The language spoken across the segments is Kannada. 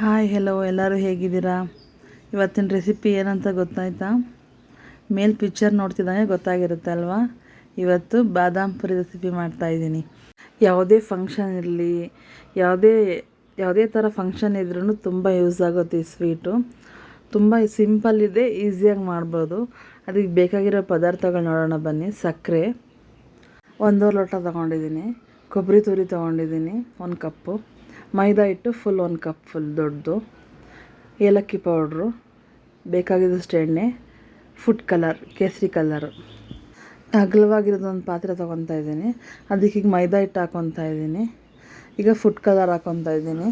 ಹಾಯ್ ಹೆಲೋ ಎಲ್ಲರೂ ಹೇಗಿದ್ದೀರಾ? ಇವತ್ತಿನ ರೆಸಿಪಿ ಏನಂತ ಗೊತ್ತಾಯ್ತಾ? ಮೇಲ್ ಪಿಕ್ಚರ್ ನೋಡ್ತಿದ್ದಂಗೆ ಗೊತ್ತಾಗಿರುತ್ತೆ ಅಲ್ವಾ? ಇವತ್ತು ಬಾದಾಮ್ ಪುರಿ ರೆಸಿಪಿ ಮಾಡ್ತಾಯಿದ್ದೀನಿ ಯಾವುದೇ ಫಂಕ್ಷನ್ ಇರಲಿ, ಯಾವುದೇ ಯಾವುದೇ ಥರ ಫಂಕ್ಷನ್ ಇದ್ರೂ ತುಂಬ ಯೂಸ್ ಆಗುತ್ತೆ ಈ ಸ್ವೀಟು ತುಂಬ ಸಿಂಪಲ್ ಇದೆ ಈಸಿಯಾಗಿ ಮಾಡ್ಬೋದು. ಅದಕ್ಕೆ ಬೇಕಾಗಿರೋ ಪದಾರ್ಥಗಳು ನೋಡೋಣ ಬನ್ನಿ. ಸಕ್ಕರೆ ಒಂದೂವರೆ ಲೋಟ ತೊಗೊಂಡಿದ್ದೀನಿ. ಕೊಬ್ಬರಿ ತುರಿ ತೊಗೊಂಡಿದ್ದೀನಿ, ಒಂದು ಕಪ್ಪು. ಮೈದಾ ಹಿಟ್ಟು ಫುಲ್ ಒಂದು ಕಪ್ ಫುಲ್ ದೊಡ್ಡದು. ಏಲಕ್ಕಿ ಪೌಡ್ರು ಬೇಕಾಗಿದ್ದಷ್ಟು ಎಣ್ಣೆ ಫುಡ್ ಕಲರ್ ಕೇಸರಿ ಕಲರು ಅಗಲವಾಗಿರೋದೊಂದು ಪಾತ್ರೆ ತೊಗೊತಾ ಇದ್ದೀನಿ. ಅದಕ್ಕೆ ಈಗ ಮೈದಾ ಹಿಟ್ಟು ಹಾಕೊತಾ ಇದ್ದೀನಿ. ಈಗ ಫುಡ್ ಕಲರ್ ಹಾಕೊತಾ ಇದ್ದೀನಿ.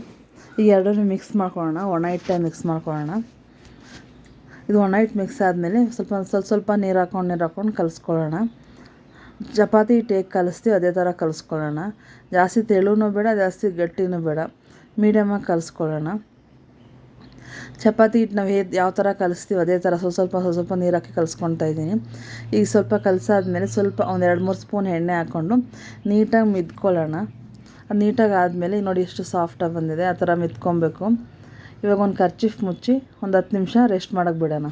ಈಗ ಎರಡನ್ನೂ ಮಿಕ್ಸ್ ಮಾಡ್ಕೊಳ್ಳೋಣ. ಒಣ ಹಿಟ್ಟೆ ಮಿಕ್ಸ್ ಮಾಡ್ಕೊಳ್ಳೋಣ. ಇದು ಒಣ ಹಿಟ್ಟು ಮಿಕ್ಸ್ ಆದಮೇಲೆ ಸ್ವಲ್ಪ ಸ್ವಲ್ಪ ಸ್ವಲ್ಪ ನೀರು ಹಾಕೊಂಡು ನೀರು ಹಾಕೊಂಡು ಕಲಿಸ್ಕೊಳ್ಳೋಣ. ಚಪಾತಿ ಹಿಟ್ಟು ಹೇಗೆ ಕಲಿಸ್ತೀವಿ, ಅದೇ ಥರ ಕಲಿಸ್ಕೊಳ್ಳೋಣ. ಜಾಸ್ತಿ ತೆಳುವೂ ಬೇಡ, ಜಾಸ್ತಿ ಗಟ್ಟಿನೂ ಬೇಡ. ಮೀಡಿಯಮಾಗಿ ಕಲಿಸ್ಕೊಳ್ಳೋಣ. ಚಪಾತಿ ಹಿಟ್ಟು ನಾವು ಹೇ ಯಾವ ಥರ ಕಲಿಸ್ತೀವಿ, ಅದೇ ಥರ ಸ್ವಲ್ಪ ಸ್ವಲ್ಪ ಸ್ವಲ್ಪ ಸ್ವಲ್ಪ ನೀರು ಹಾಕಿ ಕಲಿಸ್ಕೊತಾ ಇದ್ದೀನಿ. ಈಗ ಸ್ವಲ್ಪ ಕಲಸಾದ್ಮೇಲೆ ಸ್ವಲ್ಪ ಒಂದು ಎರಡು, ಮೂರು ಸ್ಪೂನ್ ಎಣ್ಣೆ ಹಾಕ್ಕೊಂಡು ನೀಟಾಗಿ ಮಿದ್ಕೊಳ್ಳೋಣ. ಅದು ನೀಟಾಗಿ ಆದಮೇಲೆ ನೋಡಿ ಎಷ್ಟು ಸಾಫ್ಟಾಗಿ ಬಂದಿದೆ, ಆ ಥರ ಮಿದ್ಕೊಬೇಕು ಇವಾಗ ಒಂದು ಖರ್ಚಿಫ್ ಮುಚ್ಚಿ ಒಂದು ಹತ್ತು ನಿಮಿಷ ರೆಸ್ಟ್ ಮಾಡೋಕ್ಕೆ ಬಿಡೋಣ.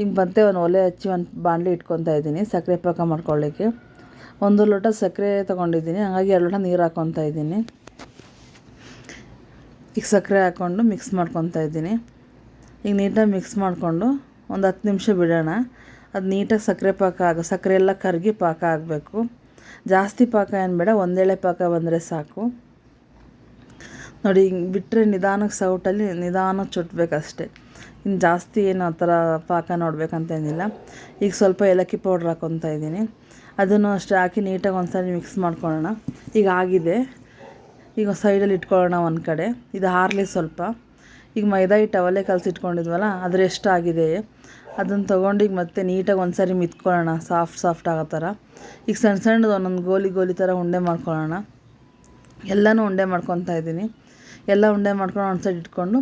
ಈಗ ಮತ್ತೆ ಒಂದು ಒಲೆ ಹಚ್ಚಿ, ಒಂದು ಬಾಣಲಿ ಇಟ್ಕೊತಾ ಇದ್ದೀನಿ ಸಕ್ಕರೆ ಪಾಕ ಮಾಡ್ಕೊಳ್ಳಿಕ್ಕೆ ಒಂದು ಲೋಟ ಸಕ್ಕರೆ ತೊಗೊಂಡಿದ್ದೀನಿ, ಹಾಗಾಗಿ ಎರಡು ಲೋಟ ನೀರು ಹಾಕ್ಕೊತಾ ಇದ್ದೀನಿ. ಈಗ ಸಕ್ಕರೆ ಹಾಕ್ಕೊಂಡು ಮಿಕ್ಸ್ ಮಾಡ್ಕೊತಾ ಇದ್ದೀನಿ. ಈಗ ನೀಟಾಗಿ ಮಿಕ್ಸ್ ಮಾಡಿಕೊಂಡು ಒಂದು ಹತ್ತು ನಿಮಿಷ ಬಿಡೋಣ. ಅದು ನೀಟಾಗಿ ಸಕ್ಕರೆ ಪಾಕ ಆಗ ಸಕ್ಕರೆ ಎಲ್ಲ ಕರಗಿ ಪಾಕ ಆಗಬೇಕು. ಜಾಸ್ತಿ ಪಾಕ ಏನು ಬೇಡ ಒಂದೇಳೆ ಪಾಕ ಬಂದರೆ ಸಾಕು. ನೋಡಿ, ಹಿಂಗೆ ಬಿಟ್ಟರೆ ನಿಧಾನಕ್ಕೆ ಸೌಟಲ್ಲಿ ನಿಧಾನಕ್ಕೆ ಚುಟ್ಬೇಕಷ್ಟೆ. ಇನ್ನು ಜಾಸ್ತಿ ಏನು ಆ ಥರ ಪಾಕ ನೋಡಬೇಕಂತೇನಿಲ್ಲ ಈಗ ಸ್ವಲ್ಪ ಏಲಕ್ಕಿ ಪೌಡ್ರ್ ಹಾಕ್ಕೊತಾ ಇದ್ದೀನಿ. ಅದನ್ನು ಅಷ್ಟೇ ಹಾಕಿ ನೀಟಾಗಿ ಒಂದು ಸಾರಿ ಮಿಕ್ಸ್ ಮಾಡ್ಕೊಳ್ಳೋಣ. ಈಗ ಆಗಿದೆ. ಈಗ ಸೈಡಲ್ಲಿ ಇಟ್ಕೊಳ್ಳೋಣ ಒಂದು ಕಡೆ. ಇದು ಹಾರಲಿ ಸ್ವಲ್ಪ. ಈಗ ಮೈದಾ ಹಿಟ್ಟು ಅವಲೇ ಕಲಸಿಟ್ಕೊಂಡಿದ್ವಲ್ಲ ಅದ್ರ ಎಷ್ಟು ಆಗಿದೆ? ಅದನ್ನು ತೊಗೊಂಡು ಈಗ ಮತ್ತೆ ನೀಟಾಗಿ ಒಂದು ಸಾರಿ ಮಿತ್ಕೊಳ್ಳೋಣ. ಸಾಫ್ಟ್ ಸಾಫ್ಟ್ ಆಗೋ ಥರ. ಈಗ ಸಣ್ಣ ಸಣ್ಣದು ಒಂದೊಂದು ಗೋಲಿ ಗೋಲಿ ಥರ ಉಂಡೆ ಮಾಡ್ಕೊಳ್ಳೋಣ. ಎಲ್ಲನೂ ಉಂಡೆ ಮಾಡ್ಕೊತಾ ಇದ್ದೀನಿ. ಎಲ್ಲ ಉಂಡೆ ಮಾಡ್ಕೊಂಡು ಒಂದು ಸೈಡ್ ಇಟ್ಕೊಂಡು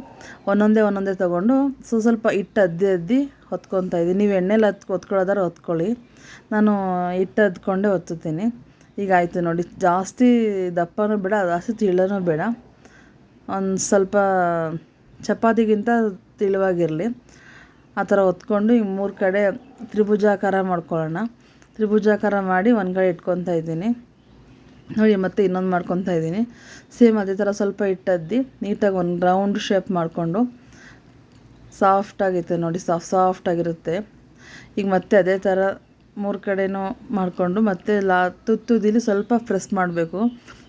ಒಂದೊಂದೇ ಒಂದೊಂದೇ ತೊಗೊಂಡು ಸೊ ಸ್ವಲ್ಪ ಹಿಟ್ಟು ಅದ್ದಿ ಅದ್ದಿ ಹೊತ್ಕೊತಾ ಇದ್ದೀನಿ. ನೀವು ಎಣ್ಣೆಲಿ ಹತ್ ಹೊತ್ಕೊಳ್ಳೋದಾರ ಹೊತ್ಕೊಳ್ಳಿ. ನಾನು ಹಿಟ್ಟು ಅದ್ಕೊಂಡೇ ಹೊತ್ತುತ್ತೀನಿ ಈಗ ಆಯಿತು ನೋಡಿ, ಜಾಸ್ತಿ ದಪ್ಪನೂ ಬೇಡ, ಜಾಸ್ತಿ ತಿಳನೂ ಬೇಡ. ಒಂದು ಸ್ವಲ್ಪ ಚಪಾತಿಗಿಂತ ತಿಳುವಾಗಿರಲಿ. ಆ ಥರ ಹೊತ್ಕೊಂಡು ಈ ಮೂರು ಕಡೆ ತ್ರಿಭುಜಾಕಾರ ಮಾಡ್ಕೊಳ್ಳೋಣ. ತ್ರಿಭುಜಾಕಾರ ಮಾಡಿ ಒಂದು ಕಡೆ ಇಟ್ಕೊತಾ ಇದ್ದೀನಿ. ನೋಡಿ, ಮತ್ತೆ ಇನ್ನೊಂದು ಮಾಡ್ಕೊತಾ ಇದ್ದೀನಿ. ಸೇಮ್ ಅದೇ ಥರ ಸ್ವಲ್ಪ ಇಟ್ಟದ್ದು ನೀಟಾಗಿ ಒಂದು ರೌಂಡ್ ಶೇಪ್ ಮಾಡಿಕೊಂಡು ಸಾಫ್ಟಾಗಿತ್ತು ನೋಡಿ ಸಾಫ್ಟ್ ಸಾಫ್ಟಾಗಿರುತ್ತೆ ಈಗ ಮತ್ತೆ ಅದೇ ಥರ ಮೂರು ಕಡೆನೂ ಮಾಡಿಕೊಂಡು, ಮತ್ತೆ ಲಾ ತುತ್ತುದಿಲಿ ಸ್ವಲ್ಪ ಪ್ರೆಸ್ ಮಾಡಬೇಕು.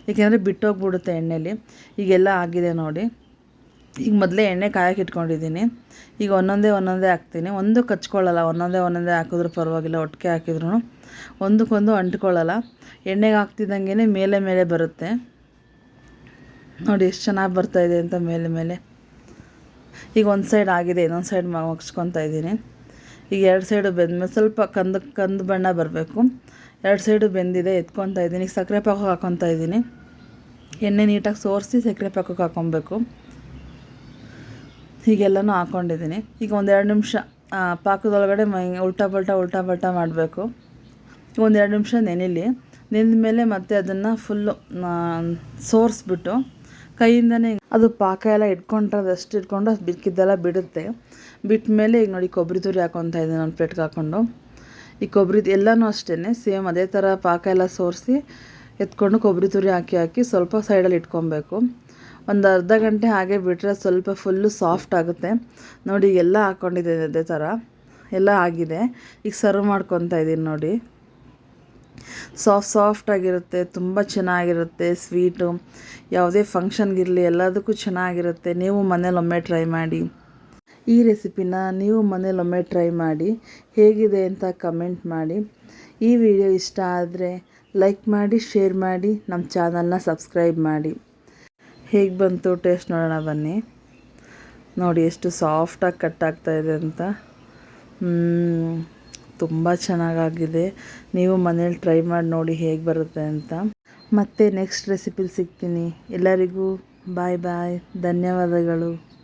ಏಕೆಂದರೆ ಬಿಟ್ಟೋಗ್ಬಿಡುತ್ತೆ ಎಣ್ಣೆಲಿ. ಈಗೆಲ್ಲ ಆಗಿದೆ ನೋಡಿ. ಈಗ ಮೊದಲೇ ಎಣ್ಣೆ ಕಾಯಕ್ಕೆ ಇಟ್ಕೊಂಡಿದ್ದೀನಿ. ಈಗ ಒಂದೊಂದೇ ಒಂದೊಂದೇ ಹಾಕ್ತೀನಿ. ಒಂದು ಕಚ್ಕೊಳ್ಳಲ್ಲ, ಒಂದೊಂದೇ ಒಂದೊಂದೇ ಹಾಕಿದ್ರೂ ಪರವಾಗಿಲ್ಲ, ಒಟ್ಟಿಗೆ ಹಾಕಿದ್ರು. ಒಂದಕ್ಕೊಂದು ಅಂಟ್ಕೊಳ್ಳಲ್ಲ. ಎಣ್ಣೆಗೆ ಹಾಕ್ತಿದ್ದಂಗೆ ಮೇಲೆ ಮೇಲೆ ಬರುತ್ತೆ. ನೋಡಿ ಎಷ್ಟು ಚೆನ್ನಾಗಿ ಬರ್ತಾಯಿದೆ ಅಂತ ಮೇಲೆ ಮೇಲೆ. ಈಗ ಒಂದು ಸೈಡ್ ಆಗಿದೆ, ಇನ್ನೊಂದು ಸೈಡ್ ಮಗ್ಸ್ಕೊತಾ ಇದ್ದೀನಿ. ಈಗ ಎರಡು ಸೈಡು ಬೆಂದ್ಮೇಲೆ ಸ್ವಲ್ಪ ಕಂದು ಕಂದು ಬಣ್ಣ ಬರಬೇಕು. ಎರಡು ಸೈಡು ಬೆಂದಿದೆ, ಎತ್ಕೊತಾ ಇದ್ದೀನಿ. ಈಗ ಸಕ್ಕರೆ ಪಾಕಕ್ಕೆ ಹಾಕ್ಕೊತಾ ಇದ್ದೀನಿ. ಎಣ್ಣೆ ನೀಟಾಗಿ ಸೋರಿಸಿ ಸಕ್ಕರೆ ಪಾಕಕ್ಕೆ ಹಾಕ್ಕೊಬೇಕು ಹೀಗೆಲ್ಲನೂ ಹಾಕ್ಕೊಂಡಿದ್ದೀನಿ ಈಗ ಒಂದೆರಡು ನಿಮಿಷ ಪಾಕದೊಳಗಡೆ ಮೈ ಉಲ್ಟಾ ಪಲ್ಟಾ ಉಲ್ಟಾ ಪಲ್ಟಾ ಮಾಡಬೇಕು. ಒಂದೆರಡು ನಿಮಿಷ ನೆನಿಲಿ. ನೆಂದ ಮೇಲೆ ಮತ್ತೆ ಅದನ್ನು ಫುಲ್ಲು ಸೋರಿಸ್ಬಿಟ್ಟು ಕೈಯಿಂದನೇ ಅದು ಪಾಕ ಎಲ್ಲ ಇಟ್ಕೊಂಡ್ರೆ ಅದಷ್ಟು ಇಟ್ಕೊಂಡು ಬಿಕ್ಕಿದ್ದೆಲ್ಲ ಬಿಡುತ್ತೆ. ಬಿಟ್ಟ ಮೇಲೆ ಈಗ ನೋಡಿ ಕೊಬ್ಬರಿ ತುರಿ ಹಾಕೊತಾ ಇದ್ದೀನಿ ನಾನು ಪ್ಲೇಟ್ಗೆ ಹಾಕ್ಕೊಂಡು ಈ ಕೊಬ್ಬರಿ ಎಲ್ಲನೂ ಅಷ್ಟೇ ಸೇಮ್ ಅದೇ ಥರ ಪಾಕ ಎಲ್ಲ ಸೋರಿಸಿ ಎತ್ಕೊಂಡು ಕೊಬ್ಬರಿ ತುರಿ ಹಾಕಿ ಹಾಕಿ ಸ್ವಲ್ಪ ಸೈಡಲ್ಲಿ ಇಟ್ಕೊಬೇಕು. ಒಂದು ಅರ್ಧ ಗಂಟೆ ಹಾಗೆ ಬಿಟ್ಟರೆ ಸ್ವಲ್ಪ ಫುಲ್ಲು ಸಾಫ್ಟ್ ಆಗುತ್ತೆ. ನೋಡಿ ಎಲ್ಲ ಹಾಕ್ಕೊಂಡಿದ್ದೀನಿ ಅದೇ ಥರ. ಎಲ್ಲ ಆಗಿದೆ. ಈಗ ಸರ್ವ್ ಮಾಡ್ಕೊತಾ ಇದ್ದೀನಿ ನೋಡಿ. ಸಾಫ್ಟ್ ಸಾಫ್ಟಾಗಿರುತ್ತೆ ತುಂಬ ಚೆನ್ನಾಗಿರುತ್ತೆ ಸ್ವೀಟು ಯಾವುದೇ ಫಂಕ್ಷನ್ಗಿರಲಿ ಎಲ್ಲದಕ್ಕೂ ಚೆನ್ನಾಗಿರುತ್ತೆ. ನೀವು ಮನೇಲೊಮ್ಮೆ ಟ್ರೈ ಮಾಡಿ. ಈ ರೆಸಿಪಿನ ನೀವು ಮನೇಲಿ ಒಮ್ಮೆ ಟ್ರೈ ಮಾಡಿ. ಹೇಗಿದೆ ಅಂತ ಕಮೆಂಟ್ ಮಾಡಿ. ಈ ವಿಡಿಯೋ ಇಷ್ಟ ಆದರೆ ಲೈಕ್ ಮಾಡಿ ಶೇರ್ ಮಾಡಿ ನಮ್ಮ ಚಾನಲ್ನ ಸಬ್ಸ್ಕ್ರೈಬ್ ಮಾಡಿ. ಹೇಗೆ ಬಂತು ಟೇಸ್ಟ್ ನೋಡೋಣ ಬನ್ನಿ. ನೋಡಿ ಎಷ್ಟು ಸಾಫ್ಟಾಗಿ ಕಟ್ ಆಗ್ತಾಯಿದೆ ಅಂತ. ತುಂಬ ಚೆನ್ನಾಗಾಗಿದೆ. ನೀವು ಮನೇಲಿ ಟ್ರೈ ಮಾಡಿ ನೋಡಿ ಹೇಗೆ ಬರುತ್ತೆ ಅಂತ. ಮತ್ತೆ ನೆಕ್ಸ್ಟ್ ರೆಸಿಪಿಲಿ ಸಿಗ್ತೀನಿ. ಎಲ್ಲರಿಗೂ ಬಾಯ್ ಬಾಯ್ ಧನ್ಯವಾದಗಳು.